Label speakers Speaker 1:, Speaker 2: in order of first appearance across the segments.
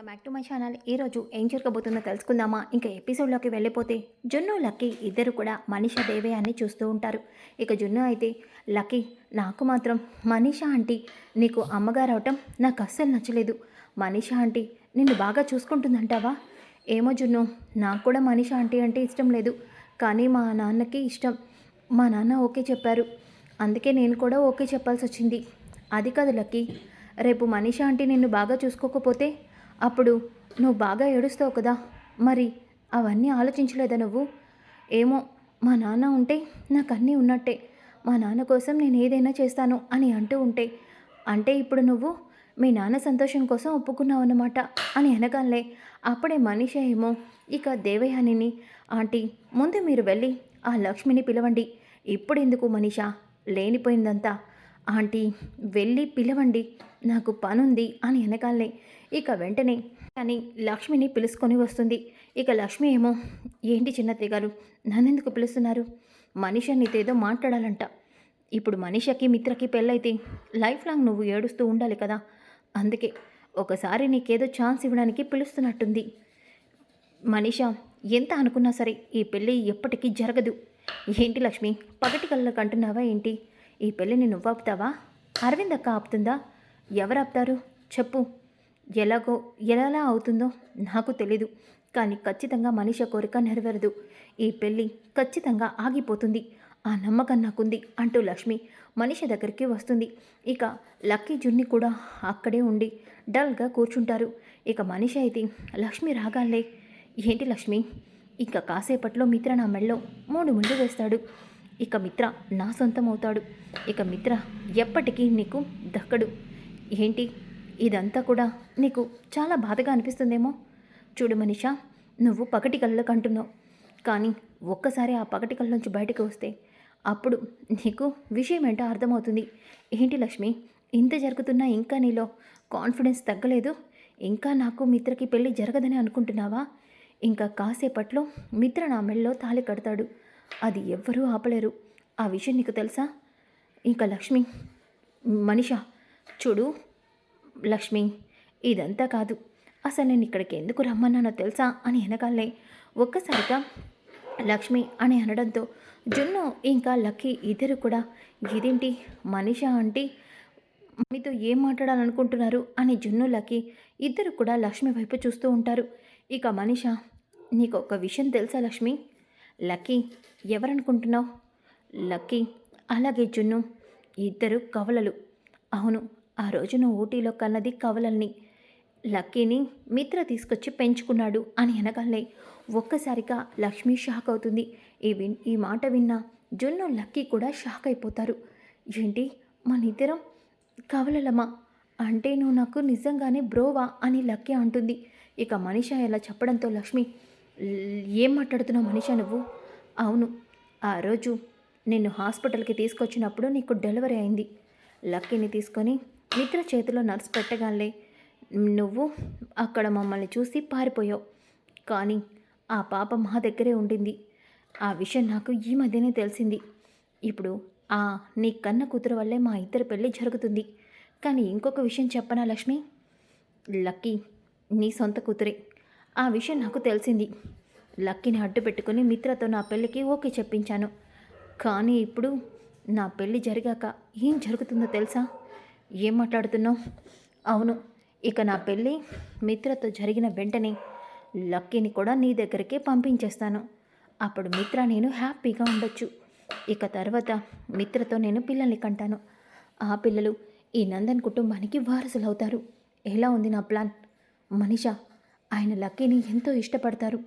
Speaker 1: Welcome back to my channel. ఈరోజు ఏం జరగబోతుందో తెలుసుకుందామా? ఇంకా ఎపిసోడ్లోకి వెళ్ళిపోతే జున్ను లక్కీ ఇద్దరు కూడా మనీష దేవే అని చూస్తూ ఉంటారు. ఇక జున్ను అయితే లక్కీ నాకు మాత్రం మనీషా ఆంటీ నీకు అమ్మగారు అవటం నాకు అస్సలు నచ్చలేదు. మనీషా ఆంటీ నిన్ను బాగా చూసుకుంటుందంటావా? ఏమో జున్ను నాకు కూడా మనీషా ఆంటీ అంటే ఇష్టం లేదు. కానీ మా నాన్నకి ఇష్టం. మా నాన్న ఓకే చెప్పారు. అందుకే నేను కూడా ఓకే చెప్పాల్సి వచ్చింది అది కాదు లక్కీ రేపు మనీషా ఆంటీ నిన్ను బాగా చూసుకోకపోతే అప్పుడు నువ్వు బాగా ఏడుస్తావు కదా? మరి అవన్నీ ఆలోచించలేదా నువ్వు? ఏమో మా నాన్న ఉంటే నాకు అన్నీ ఉన్నట్టే. మా నాన్న కోసం నేను ఏదైనా చేస్తాను అని అంటూ ఉంటే అంటే ఇప్పుడు నువ్వు మీ నాన్న సంతోషం కోసం ఒప్పుకున్నావు అన్నమాట అని అనగానే అప్పుడే మనిష ఏమో ఇక దేవయానిని ఆంటీ ముందు మీరు వెళ్ళి ఆ లక్ష్మిని పిలవండి. ఇప్పుడు ఎందుకు మనీషా? లేనిపోయిందంతా. ఆంటీ వెళ్ళి పిలవండి. నాకు పనుంది అని అనగానే ఇక వెంటనే అని లక్ష్మిని పిలుచుకొని వస్తుంది. ఇక లక్ష్మి ఏమో ఏంటి చిన్నత్తయ్య గారు నన్నెందుకు పిలుస్తున్నారు? మనిషి నీతేదో మాట్లాడాలంట. ఇప్పుడు మనిషికి మిత్రకి పెళ్ళైతే లైఫ్ లాంగ్ నువ్వు ఏడుస్తూ ఉండాలి కదా. అందుకే ఒకసారి నీకేదో ఛాన్స్ ఇవ్వడానికి పిలుస్తున్నట్టుంది. మనిష ఎంత అనుకున్నా సరే ఈ పెళ్ళి ఎప్పటికీ జరగదు. ఏంటి లక్ష్మి పగటి కళ్ళకు అంటున్నావా ఏంటి? ఈ పెళ్ళిని నువ్వు ఆపుతావా? అరవింద్ అక్క ఆపుతుందా? ఎవరు ఆపుతారు? చెప్పు. ఎలాగో ఎలా అవుతుందో నాకు తెలీదు. కానీ ఖచ్చితంగా మనిషి కోరిక నెరవేరదు. ఈ పెళ్ళి ఖచ్చితంగా ఆగిపోతుంది. ఆ నమ్మకం నాకుంది అంటూ లక్ష్మి మనిషి దగ్గరికి వస్తుంది. ఇక లక్కీ జున్ని కూడా అక్కడే ఉండి డల్గా కూర్చుంటారు. ఇక మనిషి అయితే లక్ష్మి రాగాలే ఏంటి లక్ష్మి? ఇక కాసేపట్లో మిత్ర నా మెళ్ళలో మూడు ముందు వేస్తాడు. ఇక మిత్ర నా సొంతం అవుతాడు ఇక మిత్ర ఎప్పటికీ నీకు దక్కడు. ఏంటి ఇదంతా కూడా నీకు చాలా బాధగా అనిపిస్తుందేమో? చూడు మనిషా నువ్వు పగటి కళ్ళకు అంటున్నావు కానీ ఒక్కసారి ఆ పగటి కళ్ళ నుంచి బయటకు వస్తే అప్పుడు నీకు విషయం ఏంటో అర్థమవుతుంది. ఏంటి లక్ష్మి ఇంత జరుగుతున్నా ఇంకా నీలో కాన్ఫిడెన్స్ తగ్గలేదు? ఇంకా నాకు మిత్రకి పెళ్ళి జరగదని అనుకుంటున్నావా? ఇంకా కాసేపట్లో మిత్ర నా మెళ్ళలో తాళి కడతాడు. అది ఎవ్వరూ ఆపలేరు. ఆ విషయం నీకు తెలుసా? ఇంకా లక్ష్మి మనిష చూడు లక్ష్మి ఇదంతా కాదు. అసలు నేను ఇక్కడికి ఎందుకు రమ్మన్నానో తెలుసా అని వెనకాలే ఒక్కసారిగా లక్ష్మి అని అనడంతో జున్ను ఇంకా లక్కీ ఇద్దరు కూడా ఇదేంటి మనిష అంటే మీతో ఏం మాట్లాడాలనుకుంటున్నారు? అని జున్ను లక్కీ ఇద్దరు కూడా లక్ష్మి వైపు చూస్తూ ఉంటారు. ఇక మనిష నీకు ఒక విషయం తెలుసా లక్ష్మి? లక్కీ ఎవరనుకుంటున్నావు? లక్కీ అలాగే జున్ను ఇద్దరు కవలలు. అవును ఆ రోజు ఊటీలో కన్నది కవలల్ని లక్కీని మిత్ర తీసుకొచ్చి పెంచుకున్నాడు అని అనగానే ఒక్కసారిగా లక్ష్మి షాక్ అవుతుంది. ఈ విన్ ఈ మాట విన్న జున్ను లక్కీ కూడా షాక్ అయిపోతారు. ఏంటి? మన ఇద్దరం కవలలమా? అంటే నువ్వు నాకు నిజంగానే బ్రోవా? అని లక్కీ అంటుంది. ఇక మనిష ఇలా చెప్పడంతో లక్ష్మి ఏం మాట్లాడుతున్నావు మనిష నువ్వు? అవును ఆ రోజు నిన్ను హాస్పిటల్కి తీసుకొచ్చినప్పుడు నీకు డెలివరీ అయింది. లక్కీని తీసుకొని మిత్ర చేతిలో నర్స్ పెట్టగానే నువ్వు అక్కడ మమ్మల్ని చూసి పారిపోయావు. కానీ ఆ పాప మా దగ్గరే ఉండింది. ఆ విషయం నాకు ఈ మధ్యనే తెలిసింది. ఇప్పుడు ఆ నీ కన్న కూతురు వల్లే మా ఇద్దరి పెళ్ళి జరుగుతుంది. కానీ ఇంకొక విషయం చెప్పనా లక్ష్మి? లక్కీ నీ సొంత కూతురే. ఆ విషయం నాకు తెలిసింది. లక్కీని అడ్డు పెట్టుకుని మిత్రతో నా పెళ్ళికి ఓకే చెప్పించాను. కానీ ఇప్పుడు నా పెళ్ళి జరిగాక ఏం జరుగుతుందో తెలుసా? ఏం మాట్లాడుతున్నావు? అవును ఇక నా పెళ్ళి మిత్రతో జరిగిన వెంటనే లక్కీని కూడా నీ దగ్గరికి పంపించేస్తాను. అప్పుడు మిత్ర నేను హ్యాపీగా ఉండొచ్చు. ఇక తర్వాత మిత్రతో నేను పిల్లల్ని కంటాను. ఆ పిల్లలు ఈ నందన్ కుటుంబానికి వారసులు అవుతారు ఎలా ఉంది నా ప్లాన్? మనిష ఆయన లక్కీని ఎంతో ఇష్టపడతారు.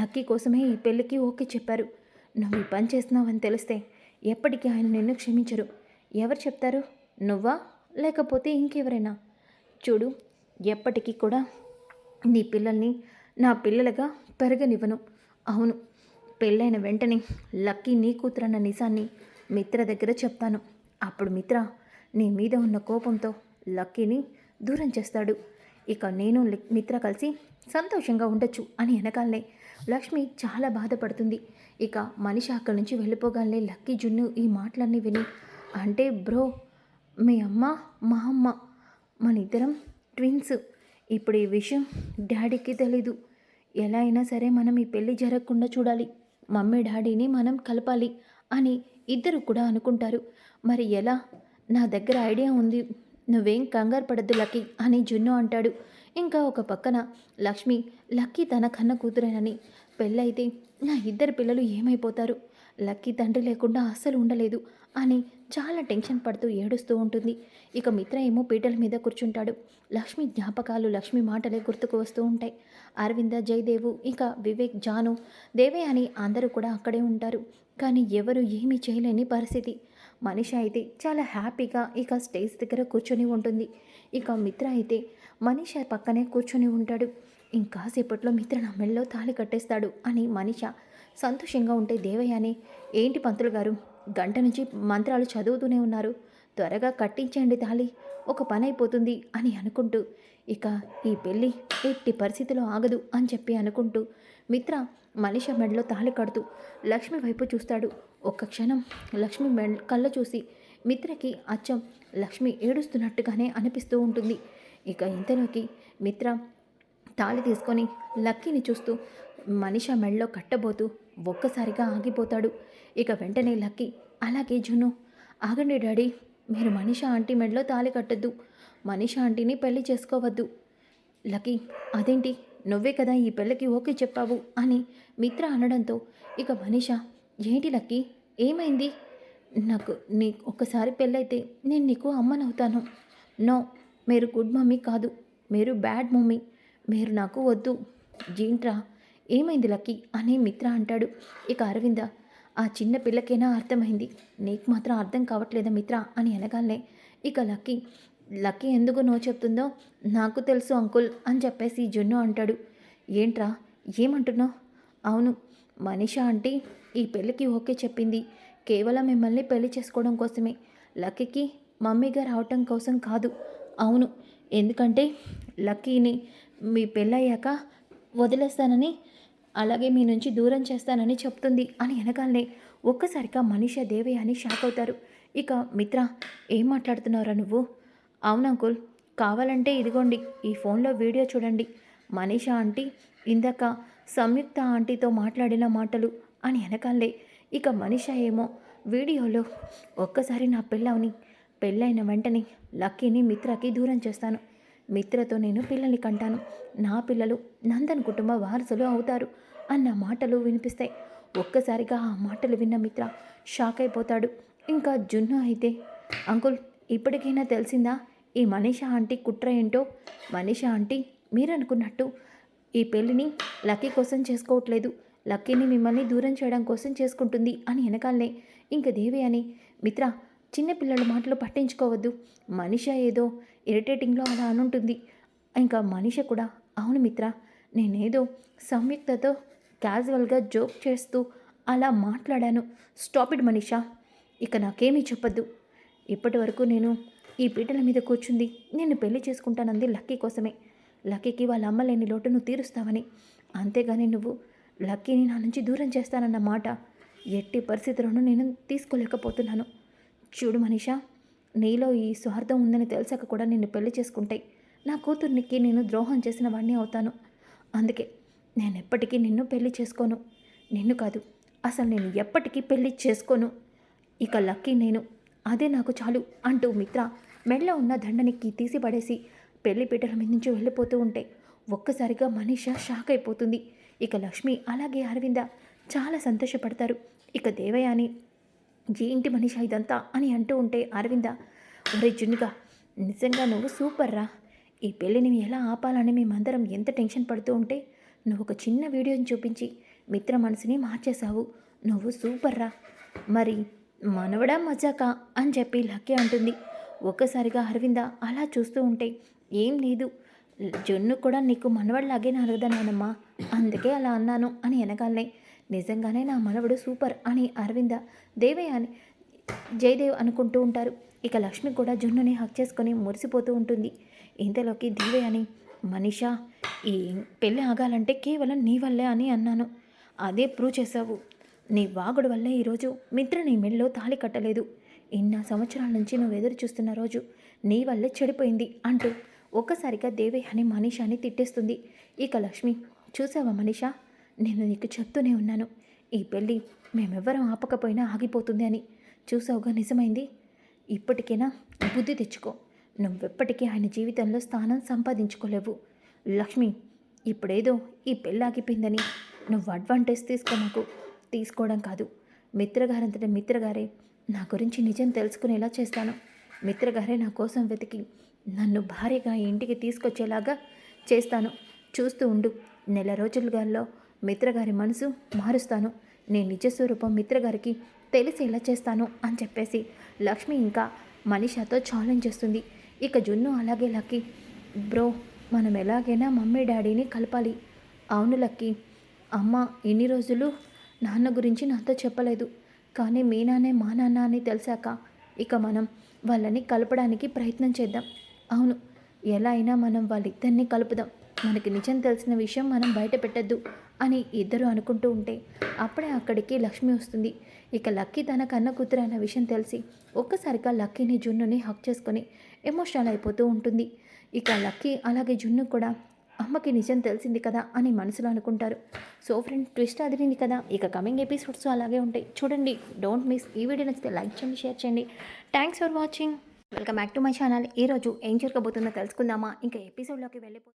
Speaker 1: లక్కీ కోసమే ఈ పెళ్ళికి ఓకే చెప్పారు. నువ్వు ఈ పని చేస్తున్నావని తెలిస్తే ఎప్పటికీ ఆయన నిన్ను క్షమించరు. ఎవరు చెప్తారు? నువ్వా? లేకపోతే ఇంకెవరైనా? చూడు ఎప్పటికీ కూడా నీ పిల్లల్ని నా పిల్లలుగా పెరగనివ్వను. అవును పెళ్ళైన వెంటనే లక్కీ నీ కూతురన్న నిజాన్ని మిత్ర దగ్గర చెప్తాను. అప్పుడు మిత్ర నీ మీద ఉన్న కోపంతో లక్కీని దూరం చేస్తాడు. ఇక నేను మిత్ర కలిసి సంతోషంగా ఉండొచ్చు అని వెనకాలనే లక్ష్మి చాలా బాధపడుతుంది. ఇక మనిషి అక్కడి నుంచి వెళ్ళిపోగానే లక్కీ జున్ను ఈ మాటలన్నీ విని అంటే బ్రో మీ అమ్మ మా అమ్మ మన ఇద్దరం ట్విన్స్. ఇప్పుడు ఈ విషయం డాడీకి తెలీదు. ఎలా అయినా సరే మనం ఈ పెళ్ళి జరగకుండా చూడాలి. మమ్మీ డాడీని మనం కలపాలి అని ఇద్దరు కూడా అనుకుంటారు. మరి ఎలా? నా దగ్గర ఐడియా ఉంది. నువ్వేం కంగారు పడద్దు లక్కీ అని జున్ను అంటాడు. ఇంకా ఒక పక్కన లక్ష్మి లక్కీ తన కన్న కూతురేనని. పెళ్ళైతే నా ఇద్దరు పిల్లలు ఏమైపోతారు? లక్కీ తండ్రి లేకుండా అస్సలు ఉండలేదు అని చాలా టెన్షన్ పడుతూ ఏడుస్తూ ఉంటుంది. ఇక మిత్ర ఏమో పీటల మీద కూర్చుంటాడు. లక్ష్మి జ్ఞాపకాలు లక్ష్మి మాటలే గుర్తుకు వస్తూ ఉంటాయి. అరవింద జయదేవు ఇక వివేక్ జాను దేవే అని అందరూ కూడా అక్కడే ఉంటారు. కానీ ఎవరు ఏమీ చేయలేని పరిస్థితి. మనిషి అయితే చాలా హ్యాపీగా ఇక స్టేజ్ దగ్గర కూర్చొని ఉంటుంది. ఇక మిత్ర అయితే మనిషి పక్కనే కూర్చొని ఉంటాడు. ఇంకాసేపట్లో మిత్ర నా మెళ్ళలో తాళి కట్టేస్తాడు అని మనిష సంతోషంగా ఉంటే దేవయ్యని ఏంటి పంతులు గారు? గంట నుంచి మంత్రాలు చదువుతూనే ఉన్నారు. త్వరగా కట్టించండి తాళి ఒక పని అయిపోతుంది అని అనుకుంటూ ఇక ఈ పెళ్ళి ఎట్టి పరిస్థితిలో ఆగదు అని చెప్పి అనుకుంటూ మిత్ర మనిష మెడలో తాళి కడుతూ లక్ష్మి వైపు చూస్తాడు. ఒక్క క్షణం లక్ష్మి మెడ కళ్ళ చూసి మిత్రకి అచ్చం లక్ష్మి ఏడుస్తున్నట్టుగానే అనిపిస్తూ ఉంటుంది. ఇక ఇంతలోకి మిత్ర తాళి తీసుకొని లక్కీని చూస్తూ మనిష మెడలో కట్టబోతూ ఒక్కసారిగా ఆగిపోతాడు. ఇక వెంటనే లక్కీ అలాగే జును ఆగండి డాడీ మీరు మనిష ఆంటీ మెడలో తాళి కట్టద్దు. మనిష ఆంటీని పెళ్ళి చేసుకోవద్దు. లక్కీ అదేంటి? నువ్వే కదా ఈ పెళ్ళికి ఓకే చెప్పావు అని మిత్ర అనడంతో ఇక మనిష ఏంటి లక్కీ? ఏమైంది? నాకు నీ ఒక్కసారి పెళ్ళైతే నేను నీకు అమ్మనవుతాను. నో మీరు గుడ్ మమ్మీ కాదు. మీరు బ్యాడ్ మమ్మీ. మీరు నాకు వద్దు. జీంట్రా ఏమైంది లక్కీ? అని మిత్ర అంటాడు. ఇక అరవింద ఆ చిన్న పిల్లకైనా అర్థమైంది? నీకు మాత్రం అర్థం కావట్లేదా మిత్ర? అని అనగానే ఇక లక్కీ లక్కీ ఎందుకు నో చెప్తుందో? నాకు తెలుసు అంకుల్ అని చెప్పేసి జున్ను అంటాడు. ఏంట్రా? ఏమంటున్నావు? అవును మనీషా అంటే ఈ పెళ్ళికి ఓకే చెప్పింది. కేవలం మిమ్మల్ని పెళ్ళి చేసుకోవడం కోసమే. లక్కీకి మమ్మీగా రావటం కోసం కాదు. అవును ఎందుకంటే లక్కీని మీ పెళ్ళయ్యాక వదిలేస్తానని అలాగే మీ నుంచి దూరం చేస్తానని చెప్తుంది అని వెనకాలనే ఒక్కసారిగా మనిష దేవయ్య అని షాక్ అవుతారు. ఇక మిత్ర ఏం మాట్లాడుతున్నారా నువ్వు? అవును అంకుల్ కావాలంటే ఇదిగోండి ఈ ఫోన్లో వీడియో చూడండి. మనీషా ఆంటీ ఇందాక సంయుక్త ఆంటీతో మాట్లాడిన మాటలు అని వెనకాలే ఇక మనిష ఏమో వీడియోలో ఒక్కసారి నా పిల్లవని పెళ్ళైన వెంటనే లక్కీని మిత్రకి దూరం చేస్తాను. మిత్రతో నేను పిల్లల్ని కంటాను. నా పిల్లలు నందన్ కుటుంబ వారసులు అవుతారు అన్న మాటలు వినిపిస్తాయి. ఒక్కసారిగా ఆ మాటలు విన్న మిత్ర షాక్ అయిపోతాడు. ఇంకా జున్ను అయితే అంకుల్ ఇప్పటికైనా తెలిసిందా? ఈ మనీషా ఆంటీ కుట్ర ఏంటో? మనీషా ఆంటీ మీరనుకున్నట్టు ఈ పెళ్ళిని లక్కీ కోసం చేసుకోవట్లేదు. లక్కీని మిమ్మల్ని దూరం చేయడం కోసం చేసుకుంటుంది అని వెనకాలనే ఇంక దేవి అని మిత్ర చిన్నపిల్లల మాటలు పట్టించుకోవద్దు. మనిష ఏదో ఇరిటేటింగ్లో అలా అనుంటుంది. ఇంకా మనిష కూడా అవును మిత్ర నేనేదో సంయుక్తతో క్యాజువల్గా జోక్ చేస్తూ అలా మాట్లాడాను. Stop it Manisha. ఇక నాకేమీ చెప్పద్దు. ఇప్పటి వరకు నేను ఈ పీటల మీద కూర్చుంది. నేను పెళ్ళి చేసుకుంటానంది లక్కీ కోసమే. లక్కీకి వాళ్ళ అమ్మ లేని లోటును తీరుస్తావని. అంతేగాని నువ్వు లక్కీని నా నుంచి దూరం చేస్తానన్న మాట. ఎట్టి పరిస్థితుల్లోనూ నేను తీసుకోలేకపోతున్నాను. చూడు మనీషా నీలో ఈ స్వార్థం ఉందని తెలిసాక కూడా నిన్ను పెళ్ళి చేసుకుంటాయి నా కూతుర్నికి నేను ద్రోహం చేసిన వాడిని అవుతాను. అందుకే నేను ఎప్పటికీ నిన్ను పెళ్ళి చేసుకోను. నిన్ను కాదు అసలు నేను ఎప్పటికీ పెళ్ళి చేసుకోను. ఇక లక్కీ నేను అదే నాకు చాలు అంటూ మిత్ర మెడలో ఉన్న దండనికి తీసి పడేసి పెళ్ళి పీటల మీద నుంచి వెళ్ళిపోతూ ఉంటే ఒక్కసారిగా మనీష షాక్ అయిపోతుంది. ఇక లక్ష్మి అలాగే అరవింద చాలా సంతోషపడతారు. ఇక దేవయాని ఏంటి మనిషి ఇదంతా అని అంటూ ఉంటే అరవింద ఒరే జున్నుగా నిజంగా నువ్వు సూపర్ రా. ఈ పెళ్ళిని ఎలా ఆపాలని మేమందరం ఎంత టెన్షన్ పడుతూ ఉంటే నువ్వు ఒక చిన్న వీడియోని చూపించి మిత్ర మనసుని మార్చేశావు. నువ్వు సూపర్ రా. మరి మనవడా మజాకా? అని చెప్పి లక్కీ అంటుంది. ఒక్కసారిగా అరవింద అలా చూస్తూ ఉంటే ఏం లేదు. జున్ను కూడా నీకు మనవడిలాగే నలగదన్నానమ్మా అందుకే అలా అన్నాను అని వెనకాలనే నిజంగానే నా మనవడు సూపర్ అని అరవింద దేవయ్య అని జయదేవ్ అనుకుంటూ ఉంటారు. ఇక లక్ష్మి కూడా జున్నుని హక్ చేసుకొని మురిసిపోతూ ఉంటుంది. ఇంతలోకి దేవయ్య అని మనీషా ఈ పెళ్ళి ఆగాలంటే కేవలం నీ వల్లే అని అన్నాను. అదే ప్రూవ్ చేశావు. నీ వాగుడు వల్లే ఈరోజు మిత్ర నీ మెళ్ళలో తాళి కట్టలేదు. ఇన్న సంవత్సరాల నుంచి నువ్వు ఎదురు చూస్తున్న రోజు నీ వల్లే చెడిపోయింది అంటూ ఒక్కసారిగా దేవే అని మనీషాని తిట్టేస్తుంది. ఇక లక్ష్మి చూసావా మనీషా? నేను నీకు చెప్తూనే ఉన్నాను. ఈ పెళ్ళి మేమెవ్వరం ఆపకపోయినా ఆగిపోతుంది అని. చూసావుగా నిజమైంది? ఇప్పటికైనా? బుద్ధి తెచ్చుకో. నువ్వెప్పటికీ ఆయన జీవితంలో స్థానం సంపాదించుకోలేవు. లక్ష్మి ఇప్పుడేదో ఈ పెళ్ళాగిపోయిందని నువ్వు అడ్వాంటేజ్ తీసుకో నాకు. తీసుకోవడం కాదు. మిత్రగారంతటి మిత్రగారే నా గురించి నిజం తెలుసుకునేలా చేస్తాను. మిత్రగారే నా కోసం వెతికి నన్ను భార్యగా ఇంటికి తీసుకొచ్చేలాగా చేస్తాను. చూస్తూ ఉండు. నెల రోజులుగాల్లో మిత్రగారి మనసు మారుస్తాను. నేను నిజ స్వరూపం మిత్రగారికి తెలిసేలా చేస్తాను అని చెప్పేసి లక్ష్మి ఇంకా మనిషాతో ఛాలెంజ్ చేస్తుంది. ఇక జున్ను అలాగే లక్కీ బ్రో మనం ఎలాగైనా మమ్మీ డాడీని కలపాలి. అవును లక్కీ అమ్మ ఎన్ని రోజులు నాన్న గురించి నాతో చెప్పలేదు. కానీ మీ నాన్నే మా నాన్న అని తెలిసాక ఇక మనం వాళ్ళని కలపడానికి ప్రయత్నం చేద్దాం. అవును ఎలా అయినా మనం వాళ్ళిద్దరినీ కలుపుదాం. మనకి నిజం తెలిసిన విషయం మనం బయట పెట్టద్దు అని ఇద్దరు అనుకుంటూ ఉంటే అప్పుడే అక్కడికి లక్ష్మి వస్తుంది. ఇక లక్కీ తన కన్న కూతురు అన్న విషయం తెలిసి ఒక్కసారిగా లక్కీని జున్నుని హక్ చేసుకొని ఎమోషనల్ అయిపోతూ ఉంటుంది. ఇక లక్కీ అలాగే జున్ను కూడా అమ్మకి నిజం తెలిసింది కదా అని మనసులో అనుకుంటారు. సో ఫ్రెండ్ ట్విస్ట్ అదిరింది కదా. ఇక కమింగ్ ఎపిసోడ్స్ అలాగే ఉంటాయి. చూడండి డోంట్ మిస్ ఈ వీడియో నచ్చితే లైక్ చేయండి షేర్ చేయండి. Thanks for watching welcome back to my channel ఈరోజు ఏం జరగబోతుందో తెలుసుకుందామా? ఇంకా ఎపిసోడ్లోకి వెళ్ళిపో